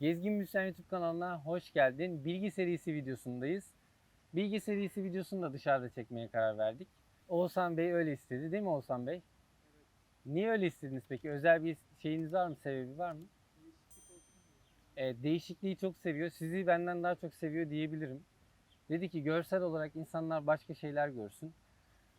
Gezgin Müzisyen YouTube kanalına hoş geldin. Bilgi serisi videosundayız. Bilgi serisi videosunu da dışarıda çekmeye karar verdik. Oğuzhan Bey öyle istedi değil mi Oğuzhan Bey? Niye öyle istediniz peki? Özel bir şeyiniz var mı? Sebebi var mı? Evet, değişikliği çok seviyor. Sizi benden daha çok seviyor diyebilirim. Dedi ki görsel olarak insanlar başka şeyler görsün.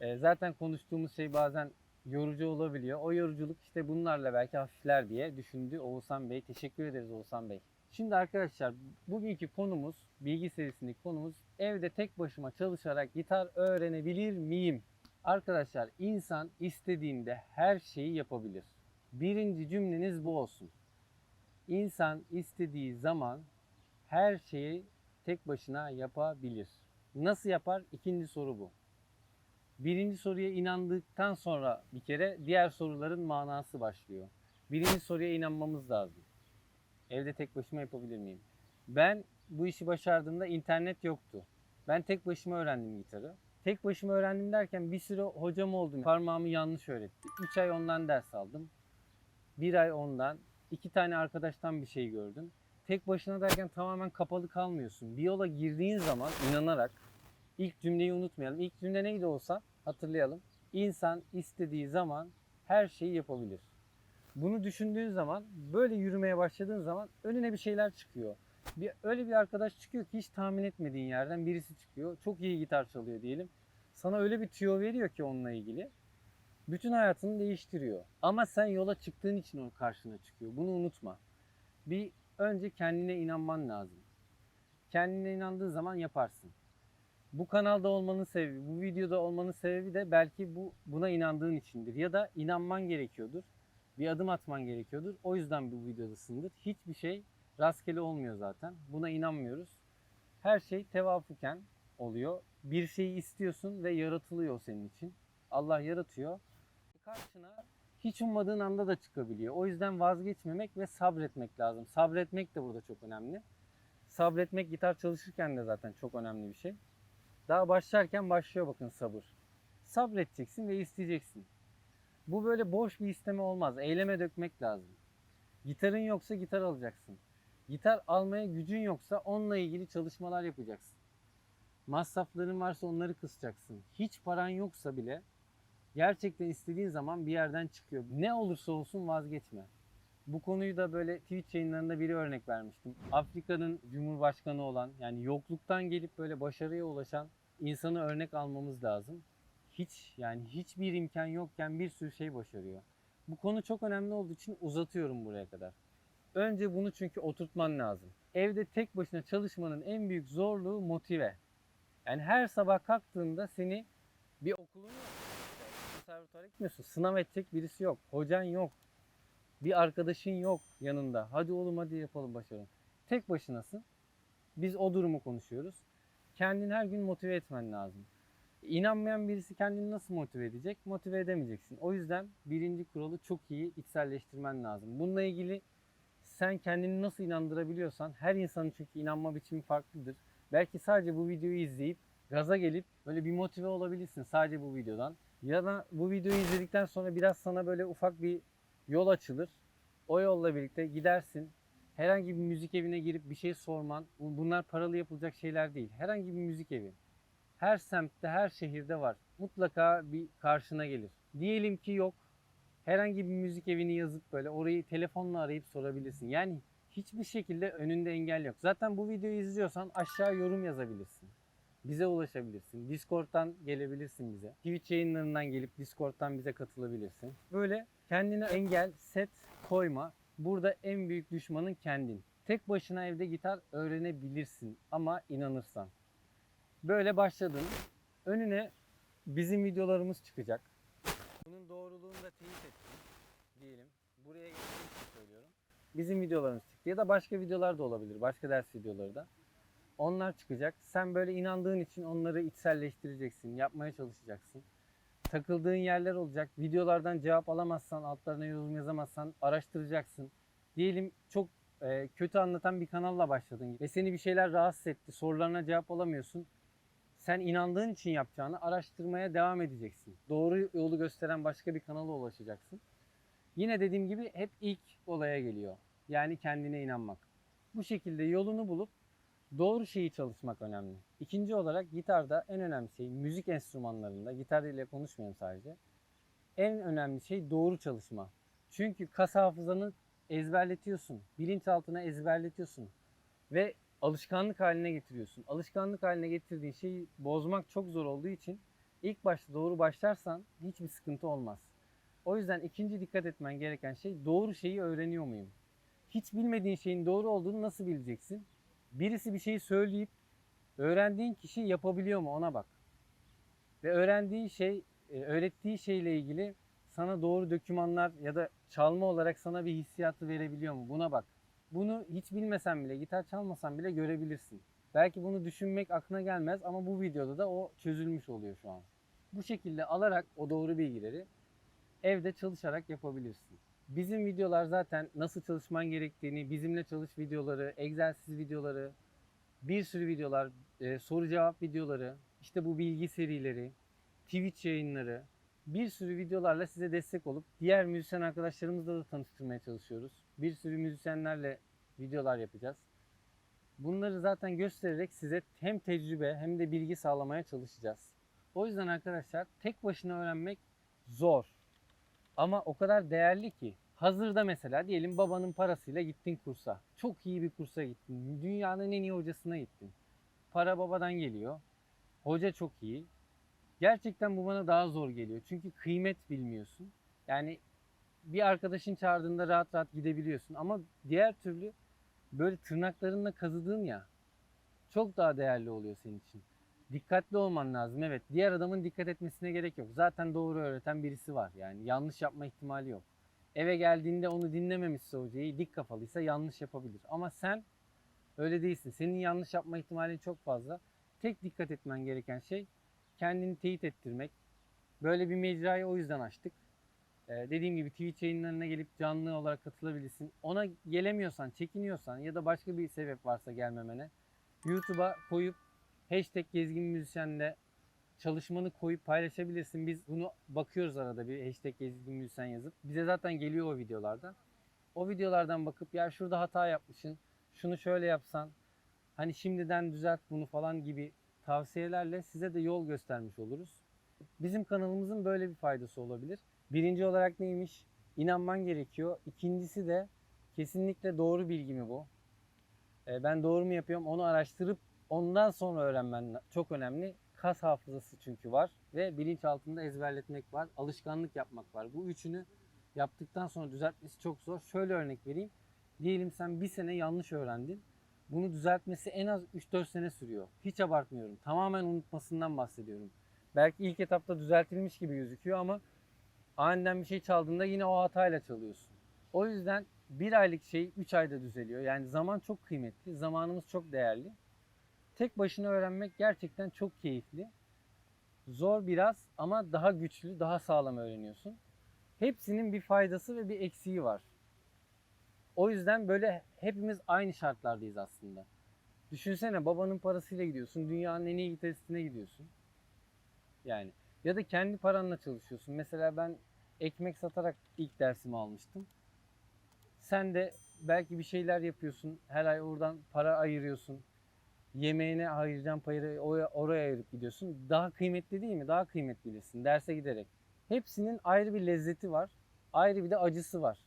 Ee, zaten konuştuğumuz şey bazen yorucu olabiliyor. O yoruculuk işte bunlarla belki hafifler diye düşündü Oğuzhan Bey. Teşekkür ederiz Oğuzhan Bey. Şimdi arkadaşlar bugünkü konumuz, bilgi serisindeki konumuz evde tek başıma çalışarak gitar öğrenebilir miyim? Arkadaşlar insan istediğinde her şeyi yapabilir. Birinci cümleniz bu olsun. İnsan istediği zaman her şeyi tek başına yapabilir. Nasıl yapar? İkinci soru bu. Birinci soruya inandıktan sonra bir kere diğer soruların manası başlıyor. Birinci soruya inanmamız lazım. Evde tek başıma yapabilir miyim? Ben bu işi başardığımda internet yoktu. Ben tek başıma öğrendim gitarı. Tek başıma öğrendim derken bir sürü hocam oldu. Parmağımı yanlış öğretti. 3 ay ondan ders aldım. Bir ay ondan. iki tane arkadaştan bir şey gördüm. Tek başına derken tamamen kapalı kalmıyorsun. Bir yola girdiğin zaman inanarak ilk cümleyi unutmayalım. İlk cümle neydi olsa hatırlayalım. İnsan istediği zaman her şeyi yapabilir. Bunu düşündüğün zaman, böyle yürümeye başladığın zaman önüne bir şeyler çıkıyor. Bir, öyle bir arkadaş çıkıyor ki hiç tahmin etmediğin yerden birisi çıkıyor. Çok iyi gitar çalıyor diyelim. Sana öyle bir tüyo veriyor ki onunla ilgili. Bütün hayatını değiştiriyor. Ama sen yola çıktığın için o karşına çıkıyor. Bunu unutma. Bir önce kendine inanman lazım. Kendine inandığı zaman yaparsın. Bu kanalda olmanın sebebi, bu videoda olmanın sebebi de belki bu buna inandığın içindir ya da inanman gerekiyordur. Bir adım atman gerekiyordur. O yüzden bu videodasındır. Hiçbir şey rastgele olmuyor zaten. Buna inanmıyoruz. Her şey tevafuken oluyor. Bir şeyi istiyorsun ve yaratılıyor senin için. Allah yaratıyor. Karşına hiç ummadığın anda da çıkabiliyor. O yüzden vazgeçmemek ve sabretmek lazım. Sabretmek de burada çok önemli. Sabretmek gitar çalışırken de zaten çok önemli bir şey. Daha başlarken başlıyor bakın sabır. Sabredeceksin ve isteyeceksin. Bu böyle boş bir isteme olmaz. Eyleme dökmek lazım. Gitarın yoksa gitar alacaksın. Gitar almaya gücün yoksa onunla ilgili çalışmalar yapacaksın. Masrafların varsa onları kısacaksın. Hiç paran yoksa bile gerçekten istediğin zaman bir yerden çıkıyor. Ne olursa olsun vazgeçme. Bu konuyu da böyle Twitch yayınlarında biri örnek vermiştim. Afrika'nın cumhurbaşkanı olan yani yokluktan gelip böyle başarıya ulaşan insanı örnek almamız lazım. Hiç yani hiçbir imkan yokken bir sürü şey başarıyor. Bu konu çok önemli olduğu için uzatıyorum buraya kadar. Önce bunu çünkü oturtman lazım. Evde tek başına çalışmanın en büyük zorluğu motive. Yani her sabah kalktığında seni bir okulun yok. Konservatuara. Sınav edecek birisi yok. Hocan yok. Bir arkadaşın yok yanında. Hadi oğlum hadi yapalım başaralım. Tek başınasın. Biz o durumu konuşuyoruz. Kendini her gün motive etmen lazım. İnanmayan birisi kendini nasıl motive edecek? Motive edemeyeceksin. O yüzden birinci kuralı çok iyi içselleştirmen lazım. Bununla ilgili sen kendini nasıl inandırabiliyorsan her insanın çünkü inanma biçimi farklıdır. Belki sadece bu videoyu izleyip gaza gelip böyle bir motive olabilirsin sadece bu videodan. Ya da bu videoyu izledikten sonra biraz sana böyle ufak bir yol açılır. O yolla birlikte gidersin. Herhangi bir müzik evine girip bir şey sorman, bu- bunlar paralı yapılacak şeyler değil. Herhangi bir müzik evi. Her semtte, her şehirde var. Mutlaka bir karşına gelir. Diyelim ki yok. Herhangi bir müzik evini yazıp böyle orayı telefonla arayıp sorabilirsin. Yani hiçbir şekilde önünde engel yok. Zaten bu videoyu izliyorsan aşağı yorum yazabilirsin. Bize ulaşabilirsin. Discord'dan gelebilirsin bize. Twitch yayınlarından gelip Discord'dan bize katılabilirsin. Böyle kendine engel, set koyma. Burada en büyük düşmanın kendin. Tek başına evde gitar öğrenebilirsin ama inanırsan. Böyle başladın. Önüne bizim videolarımız çıkacak. Bunun doğruluğunu da teyit ettim diyelim. Buraya geldiğim söylüyorum. Bizim videolarımız çıktı ya da başka videolar da olabilir. Başka ders videoları da. Onlar çıkacak. Sen böyle inandığın için onları içselleştireceksin. Yapmaya çalışacaksın. Takıldığın yerler olacak. Videolardan cevap alamazsan, altlarına yorum yazamazsan araştıracaksın. Diyelim çok e, kötü anlatan bir kanalla başladın ve seni bir şeyler rahatsız etti. Sorularına cevap alamıyorsun. Sen inandığın için yapacağını araştırmaya devam edeceksin. Doğru yolu gösteren başka bir kanala ulaşacaksın. Yine dediğim gibi hep ilk olaya geliyor. Yani kendine inanmak. Bu şekilde yolunu bulup doğru şeyi çalışmak önemli. İkinci olarak gitarda en önemli şey müzik enstrümanlarında, gitar ile konuşmuyorum sadece. En önemli şey doğru çalışma. Çünkü kas hafızanı ezberletiyorsun. Bilinçaltına ezberletiyorsun. Ve alışkanlık haline getiriyorsun. Alışkanlık haline getirdiğin şeyi bozmak çok zor olduğu için ilk başta doğru başlarsan hiçbir sıkıntı olmaz. O yüzden ikinci dikkat etmen gereken şey doğru şeyi öğreniyor muyum? Hiç bilmediğin şeyin doğru olduğunu nasıl bileceksin? Birisi bir şeyi söyleyip öğrendiğin kişi yapabiliyor mu ona bak. Ve öğrendiği şey, e, öğrettiği şeyle ilgili sana doğru dokümanlar ya da çalma olarak sana bir hissiyatı verebiliyor mu? Buna bak. Bunu hiç bilmesen bile, gitar çalmasan bile görebilirsin. Belki bunu düşünmek aklına gelmez ama bu videoda da o çözülmüş oluyor şu an. Bu şekilde alarak o doğru bilgileri evde çalışarak yapabilirsin. Bizim videolar zaten nasıl çalışman gerektiğini, bizimle çalış videoları, egzersiz videoları, bir sürü videolar, e, soru cevap videoları, işte bu bilgi serileri, Twitch yayınları, bir sürü videolarla size destek olup diğer müzisyen arkadaşlarımızla da tanıştırmaya çalışıyoruz. Bir sürü müzisyenlerle videolar yapacağız. Bunları zaten göstererek size hem tecrübe hem de bilgi sağlamaya çalışacağız. O yüzden arkadaşlar tek başına öğrenmek zor. Ama o kadar değerli ki. Hazırda mesela diyelim babanın parasıyla gittin kursa. Çok iyi bir kursa gittin. Dünyanın en iyi hocasına gittin. Para babadan geliyor. Hoca çok iyi. Gerçekten bu bana daha zor geliyor. Çünkü kıymet bilmiyorsun. Yani bir arkadaşın çağırdığında rahat rahat gidebiliyorsun. Ama diğer türlü böyle tırnaklarınla kazıdığın ya çok daha değerli oluyor senin için. Dikkatli olman lazım. Evet diğer adamın dikkat etmesine gerek yok. Zaten doğru öğreten birisi var. Yani yanlış yapma ihtimali yok. Eve geldiğinde onu dinlememişse hocayı dik kafalıysa yanlış yapabilir. Ama sen öyle değilsin. Senin yanlış yapma ihtimalin çok fazla. Tek dikkat etmen gereken şey kendini teyit ettirmek. Böyle bir mecrayı o yüzden açtık. Ee, dediğim gibi Twitch yayınlarına gelip canlı olarak katılabilirsin. Ona gelemiyorsan, çekiniyorsan ya da başka bir sebep varsa gelmemene YouTube'a koyup hashtag gezgin müzisyenle çalışmanı koyup paylaşabilirsin. Biz bunu bakıyoruz arada bir hashtag gezgin müzisyen yazıp. Bize zaten geliyor o videolarda. O videolardan bakıp ya şurada hata yapmışsın, şunu şöyle yapsan, hani şimdiden düzelt bunu falan gibi tavsiyelerle size de yol göstermiş oluruz. Bizim kanalımızın böyle bir faydası olabilir. Birinci olarak neymiş? İnanman gerekiyor. İkincisi de kesinlikle doğru bilgi mi bu? Ee, Ben doğru mu yapıyorum onu araştırıp ondan sonra öğrenmen çok önemli. Kas hafızası çünkü var ve bilinç altında ezberletmek var, alışkanlık yapmak var. Bu üçünü yaptıktan sonra düzeltmesi çok zor. Şöyle örnek vereyim. Diyelim sen bir sene yanlış öğrendin. Bunu düzeltmesi en az 3-4 sene sürüyor. Hiç abartmıyorum. Tamamen unutmasından bahsediyorum. Belki ilk etapta düzeltilmiş gibi gözüküyor ama aniden bir şey çaldığında yine o hatayla çalıyorsun. O yüzden bir aylık şey 3 ayda düzeliyor. Yani zaman çok kıymetli. Zamanımız çok değerli. Tek başına öğrenmek gerçekten çok keyifli. Zor biraz ama daha güçlü, daha sağlam öğreniyorsun. Hepsinin bir faydası ve bir eksiği var. O yüzden böyle hepimiz aynı şartlardayız aslında. Düşünsene babanın parasıyla gidiyorsun, dünyanın en iyi gitaristine gidiyorsun. Yani ya da kendi paranla çalışıyorsun. Mesela ben ekmek satarak ilk dersimi almıştım. Sen de belki bir şeyler yapıyorsun. Her ay oradan para ayırıyorsun. Yemeğine ayıracağın payı oraya, ayırıp gidiyorsun. Daha kıymetli değil mi? Daha kıymetlisin derse giderek. Hepsinin ayrı bir lezzeti var. Ayrı bir de acısı var.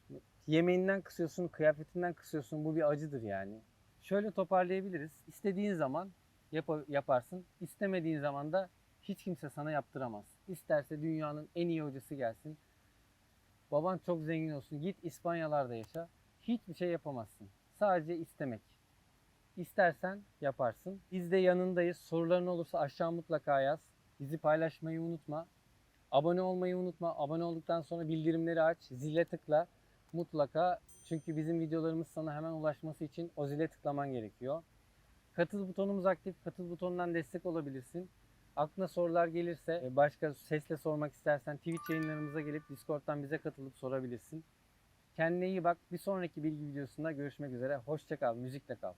Yemeğinden kısıyorsun, kıyafetinden kısıyorsun. Bu bir acıdır yani. Şöyle toparlayabiliriz. İstediğin zaman yap- yaparsın. İstemediğin zaman da hiç kimse sana yaptıramaz. İsterse dünyanın en iyi hocası gelsin. Baban çok zengin olsun. Git İspanyalarda yaşa. Hiçbir şey yapamazsın. Sadece istemek. İstersen yaparsın. Biz de yanındayız. Soruların olursa aşağı mutlaka yaz. Bizi paylaşmayı unutma. Abone olmayı unutma. Abone olduktan sonra bildirimleri aç. Zile tıkla. Mutlaka. Çünkü bizim videolarımız sana hemen ulaşması için o zile tıklaman gerekiyor. Katıl butonumuz aktif. Katıl butonundan destek olabilirsin. Aklına sorular gelirse, e, başka sesle sormak istersen Twitch yayınlarımıza gelip Discord'dan bize katılıp sorabilirsin. Kendine iyi bak. Bir sonraki bilgi videosunda görüşmek üzere. Hoşça kal. Müzikle kal.